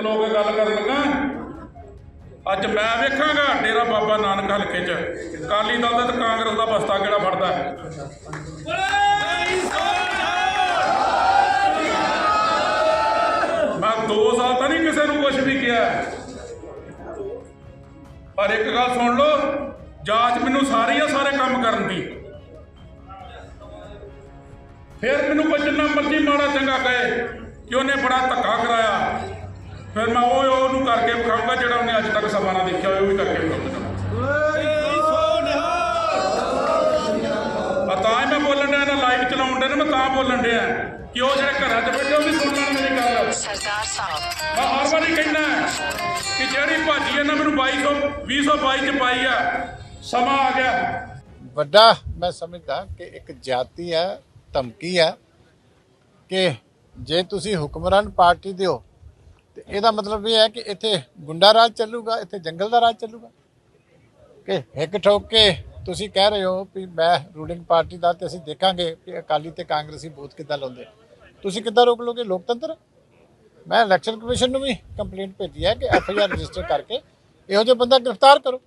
ਖਲੋ ਕੇ ਗੱਲ ਕਰਨ ਲੱਗਾ? ਅੱਜ ਮੈਂ ਵੇਖਾਂਗਾ ਡੇਰਾ ਬਾਬਾ ਨਾਨਕ ਹਲਕੇ 'ਚ। ਅਕਾਲੀ ਦਲ ਦਾ ਤੇ ਕਾਂਗਰਸ ਦਾ ਬਸਤਾ ਕਿਹੜਾ ਫੜਦਾ? ਹੈ ਮੈਂ 2 ਸਾਲ ਤਾਂ ਨਹੀਂ ਕਿਸੇ ਨੂੰ ਕੁਝ ਵੀ ਕਿਹਾ। ਪਰ ਇੱਕ ਗੱਲ ਸੁਣ ਲਓ, ਜਾਂਚ ਮੈਨੂੰ ਸਾਰੀ ਆ ਸਾਰੇ ਕੰਮ ਕਰਨ ਦੀ। ਫਿਰ ਮੈਨੂੰ ਕੋਈ ਜਿੰਨਾ ਮਰਜ਼ੀ ਮਾੜਾ ਚੰਗਾ ਕਹੇ ਕਿ ਉਹਨੇ ਬੜਾ ਧੱਕਾ ਕਰਾਇਆ। ਫਿਰ ਮੈਂ ਉਹ ਉਹਨੂੰ ਕਰਕੇ ਵਿਖਾਊਂਗਾ ਜਿਹੜਾ ਉਹਨੇ ਅੱਜ ਤੱਕ ਸਭਾ ਨਾ ਦੇਖਿਆ ਹੋਇਆ ਉਹ ਵੀ ਕਰਕੇ ਵਿਖਾਊਂਗਾ ਆ ਤਾਂ ਮੈਂ ਬੋਲਣ ਡਿਆ ਨਾ ਲਾਈਵ ਚਲਾਉਣ ਡਿਆ ਨਾ ਮੈਂ ਤਾਂ ਬੋਲਣ ਡਿਆ। ਕਿ ਉਹ ਜਿਹੜੇ ਘਰਾਂ 'ਚ ਬੈਠੇ ਉਹ ਵੀ ਸੁਣ ਲੈਣ ਮੇਰੀ ਗੱਲ। ਸਰਦਾਰ ਸਾਹਿਬ। ਮੈਂ ਹਰ ਵਾਰੀ ਕਹਿੰਦਾ ਕਿ ਜਿਹੜੀ ਭਾਜੀ ਇਹਨਾਂ ਮੈਨੂੰ 2200 2022 ਚ ਪਾਈ ਆ ਸਮਾਂ ਆ ਗਿਆ। ਵੱਡਾ ਮੈਂ ਸਮਝਦਾ ਕਿ ਇੱਕ ਜਾਤੀ ਹੈ ਧਮਕੀ ਹੈ ਕਿ ਜੇ ਤੁਸੀਂ ਹੁਕਮਰਾਨ ਪਾਰਟੀ ਦੇ ਹੋ ਤੇ ਇਹਦਾ ਮਤਲਬ ਇਹ ਹੈ ਕਿ ਇੱਥੇ ਗੁੰਡਾ ਰਾਜ ਚੱਲੂਗਾ, ਇੱਥੇ ਜੰਗਲ ਦਾ ਰਾਜ ਚੱਲੂਗਾ। ਕਿ ਇੱਕ ਠੋਕ ਕੇ ਤੁਸੀਂ ਕਹਿ ਰਹੇ ਹੋ ਵੀ ਮੈਂ ਰੂਲਿੰਗ ਪਾਰਟੀ ਦਾ ਤੇ ਅਸੀਂ ਦੇਖਾਂਗੇ ਕਿ ਅਕਾਲੀ ਤੇ ਕਾਂਗਰਸੀ ਬੂਥ ਕਿੱਦਾਂ ਲਾਉਂਦੇ। ਤੁਸੀਂ ਕਿੱਦਾਂ ਰੋਕ ਲੋਗੇ ਲੋਕਤੰਤਰ? ਮੈਂ ਇਲੈਕਸ਼ਨ ਕਮਿਸ਼ਨ ਨੂੰ ਵੀ ਕੰਪਲੇਂਟ ਭੇਜੀ ਹੈ ਕਿ ਐਫ ਆਈ ਆਰ ਰਜਿਸਟਰ ਕਰਕੇ ਇਹੋ ਜਿਹਾ ਬੰਦਾ ਗ੍ਰਿਫਤਾਰ ਕਰੋ।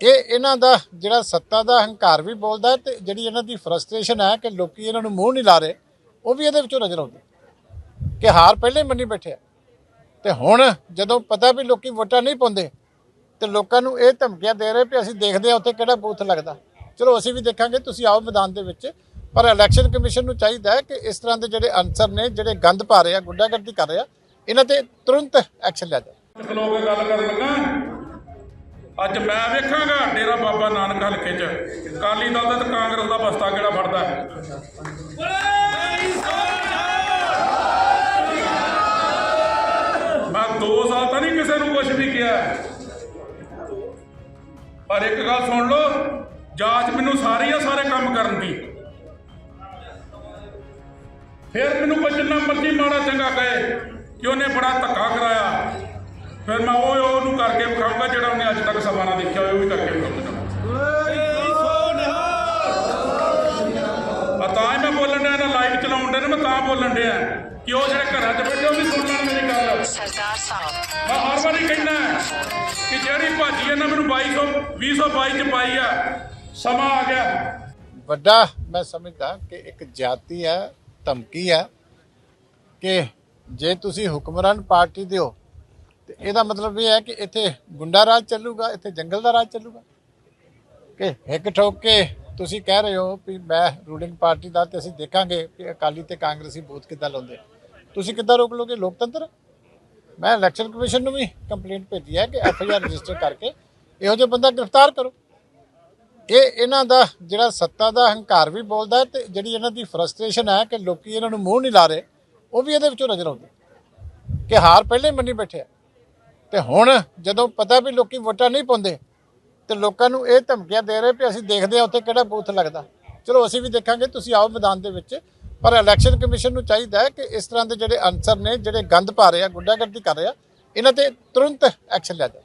ਇਹ ਇਹਨਾਂ ਦਾ ਜਿਹੜਾ ਸੱਤਾ ਦਾ ਹੰਕਾਰ ਵੀ ਬੋਲਦਾ ਹੈ ਤੇ ਜਿਹੜੀ ਇਹਨਾਂ ਦੀ ਫਰਸਟ੍ਰੇਸ਼ਨ ਹੈ ਕਿ ਲੋਕੀ ਇਹਨਾਂ ਨੂੰ ਮੂੰਹ ਨਹੀਂ ਲਾ ਰਹੇ, ਉਹ ਵੀ ਇਹਦੇ ਵਿੱਚੋਂ ਨਜ਼ਰ ਆਉਂਦੀ। ਕਿ ਹਾਰ ਪਹਿਲੇ ਹੀ ਮੰਨੀ ਬੈਠੇ ਆ। ਤੇ ਹੁਣ ਜਦੋਂ ਪਤਾ ਵੀ ਲੋਕੀ ਵੋਟਾਂ ਨਹੀਂ ਪਾਉਂਦੇ, ਤੇ ਲੋਕਾਂ ਨੂੰ ਇਹ ਧਮਕੀਆਂ ਦੇ ਰਹੇ ਵੀ ਅਸੀਂ ਦੇਖਦੇ ਆ ਉੱਥੇ ਕਿਹੜਾ ਬੂਥ ਲੱਗਦਾ। ਚਲੋ ਅਸੀਂ ਵੀ ਦੇਖਾਂਗੇ, ਤੁਸੀਂ ਆਓ ਮੈਦਾਨ ਦੇ ਵਿੱਚ। ਪਰ ਇਲੈਕਸ਼ਨ ਕਮਿਸ਼ਨ ਨੂੰ ਚਾਹੀਦਾ ਹੈ ਕਿ ਇਸ ਤਰ੍ਹਾਂ ਦੇ ਜਿਹੜੇ ਅਨਸਰ ਨੇ, ਜਿਹੜੇ ਗੰਦ ਪਾ ਰਹੇ ਆ, ਗੁੰਡਾਗਰਦੀ ਕਰ ਰਹੇ ਆ, ਇਹਨਾਂ ਤੇ ਤੁਰੰਤ ਐਕਸ਼ਨ ਲਿਆ ਜਾਵੇ। ਖਲੋ ਗੱਲ ਕਰਨ ਲੱਗਾ। ਅੱਜ ਮੈਂ ਵੇਖਾਂਗਾ ਡੇਰਾ ਬਾਬਾ ਨਾਨਕ ਹਲਕੇ 'ਚ। ਅਕਾਲੀ ਦਲ ਦਾ ਤੇ ਕਾਂਗਰਸ ਦਾ ਬਸਤਾ ਕਿਹੜਾ ਫੜਦਾ ਹੈ? 2 ਸਾਲ ਤਾਂ ਨਹੀਂ ਕਿਸੇ ਨੂੰ ਕੁਝ ਵੀ ਕਿਹਾ। ਪਰ ਇੱਕ ਗੱਲ ਸੁਣ ਲਓ, ਜਾਂਚ ਮੈਨੂੰ ਸਾਰੀ ਆ ਸਾਰੇ ਕੰਮ ਕਰਨ ਦੀ। ਫਿਰ ਮੈਨੂੰ ਕੋਈ ਜਿੰਨਾ ਮਰਜ਼ੀ ਮਾੜਾ ਚੰਗਾ ਕਹੇ ਕਿ ਉਹਨੇ ਬੜਾ ਧੱਕਾ ਕਰਾਇਆ। ਫਿਰ ਮੈਂ ਉਹ ਉਹਨੂੰ ਕਰਕੇ ਵਿਖਾਊਂਗਾ ਜਿਹੜਾ ਉਹਨੇ ਅੱਜ ਤੱਕ ਸਭਾ ਨਾ ਦੇਖਿਆ ਹੋਇਆ ਉਹ ਵੀ ਕਰਕੇ ਵਿਖਾਊਂਗਾ। ਡਿਆ ਨਾ ਮੈਂ ਤਾਂ ਬੋਲਣ ਡਿਆ ਕਿ ਉਹ ਜਿਹੜੇ ਘਰਾਂ 'ਚ ਬੈਠੇ ਉਹ ਵੀ ਸੁਣ ਲੈਣ ਮੇਰੀ ਗੱਲ। ਸਰਦਾਰ ਸਾਹਿਬ। ਮੈਂ ਹਰ ਵਾਰੀ ਕਹਿੰਦਾ ਕਿ ਜਿਹੜੀ ਭਾਜੀ ਇਹਨਾਂ ਮੈਨੂੰ 2200 2022 ਚ ਪਾਈ ਆ ਸਮਾਂ ਆ ਗਿਆ। ਵੱਡਾ ਮੈਂ ਸਮਝਦਾ ਕਿ ਇੱਕ ਜਾਤੀ ਹੈ ਧਮਕੀ ਹੈ ਕਿ ਜੇ ਤੁਸੀਂ ਹੁਕਮਰਾਨ ਪਾਰਟੀ ਦੇ ਹੋ ਤੇ ਇਹਦਾ ਮਤਲਬ ਇਹ ਹੈ ਕਿ ਇੱਥੇ ਗੁੰਡਾ ਰਾਜ ਚੱਲੂਗਾ ਇੱਥੇ ਜੰਗਲ ਦਾ ਰਾਜ ਚੱਲੂਗਾ। ਕਿ ਇੱਕ ਠੋਕ ਕੇ ਤੁਸੀਂ ਕਹਿ ਰਹੇ ਹੋ ਵੀ ਮੈਂ ਰੂਲਿੰਗ ਪਾਰਟੀ ਦਾ ਤੇ ਅਸੀਂ ਦੇਖਾਂਗੇ ਕਿ ਅਕਾਲੀ ਤੇ ਕਾਂਗਰਸੀ ਬੂਥ ਕਿੱਦਾਂ ਲਾਉਂਦੇ। ਤੁਸੀਂ ਕਿੱਦਾਂ ਰੋਕ ਲੋਗੇ? ਲੋਕਤੰਤਰ? ਮੈਂ ਇਲੈਕਸ਼ਨ ਕਮਿਸ਼ਨ ਨੂੰ ਵੀ ਕੰਪਲੇਂਟ ਭੇਜੀ ਹੈ ਕਿ ਐਫ ਆਈ ਆਰ ਰਜਿਸਟਰ ਕਰਕੇ ਇਹੋ ਜਿਹਾ ਬੰਦਾ ਗ੍ਰਿਫਤਾਰ ਕਰੋ। ਇਹ ਇਹਨਾਂ ਦਾ ਜਿਹੜਾ ਸੱਤਾ ਦਾ ਹੰਕਾਰ ਵੀ ਬੋਲਦਾ ਹੈ ਤੇ ਜਿਹੜੀ ਇਹਨਾਂ ਦੀ ਫਰਸਟ੍ਰੇਸ਼ਨ ਹੈ ਕਿ ਲੋਕੀ ਇਹਨਾਂ ਨੂੰ ਮੂੰਹ ਨਹੀਂ ਲਾ ਰਹੇ, ਉਹ ਵੀ ਇਹਦੇ ਵਿੱਚੋਂ ਨਜ਼ਰ ਆਉਂਦੀ ਕਿ ਹਾਰ ਪਹਿਲੇ ਹੀ ਮੰਨੀ ਬੈਠੇ ਆ। ਤੇ ਹੁਣ ਜਦੋਂ ਪਤਾ ਵੀ ਲੋਕੀ ਵੋਟਾਂ ਨਹੀਂ ਪਾਉਂਦੇ ਤੇ ਲੋਕਾਂ ਨੂੰ ਇਹ ਧਮਕੀਆਂ ਦੇ ਰਹੇ ਵੀ ਅਸੀਂ ਦੇਖਦੇ ਹਾਂ ਉੱਥੇ ਕਿਹੜਾ ਬੂਥ ਲੱਗਦਾ। ਚਲੋ, ਅਸੀਂ ਵੀ ਦੇਖਾਂਗੇ, ਤੁਸੀਂ ਆਓ ਮੈਦਾਨ ਦੇ ਵਿੱਚ। ਪਰ ਇਲੈਕਸ਼ਨ ਕਮਿਸ਼ਨ ਨੂੰ ਚਾਹੀਦਾ ਹੈ ਕਿ ਇਸ ਤਰ੍ਹਾਂ ਦੇ ਜਿਹੜੇ ਅਨਸਰ ਨੇ, ਜਿਹੜੇ ਗੰਦ ਪਾ ਰਹੇ ਆ, ਗੁੰਡਾਗਰਦੀ ਕਰ ਰਹੇ ਆ, ਇਹਨਾਂ ਤੇ ਤੁਰੰਤ ਐਕਸ਼ਨ ਲਿਆ ਜਾਵੇ।